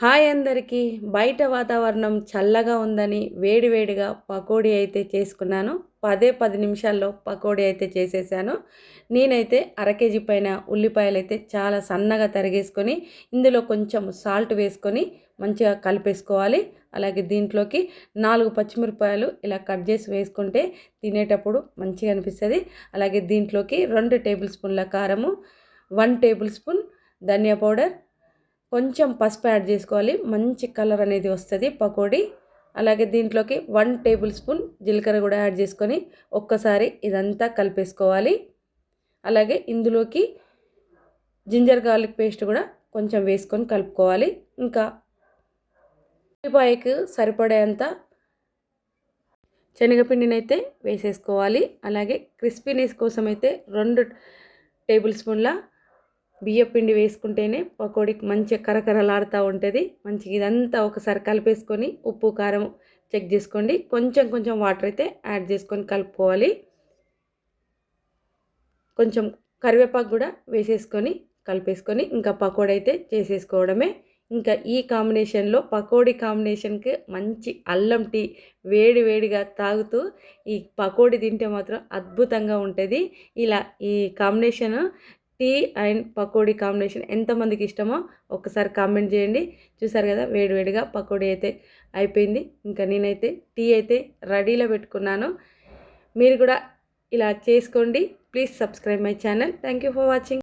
Hi అందరికీ. బయట వాతావరణం చల్లగా ఉందని వేడివేడిగా పకోడీ అయితే చేసుకున్నాను. పదే పది నిమిషాల్లో పకోడీ అయితే చేసేసాను. నేనైతే అర కేజీ పైన ఉల్లిపాయలు అయితే చాలా సన్నగా తరిగేసుకొని ఇందులో కొంచెం సాల్ట్ వేసుకొని మంచిగా కలిపేసుకోవాలి. అలాగే దీంట్లోకి నాలుగు పచ్చిమిరపాయలు ఇలా కట్ చేసి వేసుకుంటే తినేటప్పుడు మంచిగా అనిపిస్తుంది. అలాగే దీంట్లోకి రెండు టేబుల్ స్పూన్ల కారము వన్ టేబుల్ స్పూన్ ధనియా పౌడర్ కొంచెం పసుపు యాడ్ చేసుకోవాలి. మంచి కలర్ అనేది వస్తుంది పకోడీ. అలాగే దీంట్లోకి వన్ టేబుల్ స్పూన్ జీలకర్ర కూడా యాడ్ చేసుకొని ఒక్కసారి ఇదంతా కలిపేసుకోవాలి. అలాగే ఇందులోకి జింజర్ గార్లిక్ పేస్ట్ కూడా కొంచెం వేసుకొని కలుపుకోవాలి. ఇంకా ఉల్లిపాయకు సరిపడేంత శనగపిండినైతే వేసేసుకోవాలి. అలాగే క్రిస్పీనెస్ కోసం అయితే రెండు టేబుల్ స్పూన్ల బియ్యం పిండి వేసుకుంటేనే పకోడీకి మంచిగా కరకరలాడుతూ ఉంటుంది. మంచిగా ఇదంతా ఒకసారి కలిపేసుకొని ఉప్పు కారం చెక్ చేసుకోండి. కొంచెం కొంచెం వాటర్ అయితే యాడ్ చేసుకొని కలుపుకోవాలి. కొంచెం కరివేపాకు కూడా వేసేసుకొని కలిపేసుకొని ఇంకా పకోడీ అయితే చేసేసుకోవడమే. ఇంకా ఈ కాంబినేషన్లో పకోడీ కాంబినేషన్కి మంచి అల్లం టీ వేడి వేడిగా తాగుతూ ఈ పకోడీ తింటే మాత్రం అద్భుతంగా ఉంటుంది. ఇలా ఈ combination tea and pakodi combination ఎంతమందికి ఇష్టమో ఒకసారి కామెంట్ చేయండి. చూసారు కదా వేడివేడిగా పకోడీ అయితే అయిపోయింది. ఇంకా నేనైతే టీ అయితే రెడీలో పెట్టుకున్నాను. మీరు కూడా ఇలా చేసుకోండి. Please subscribe my channel. Thank you for watching.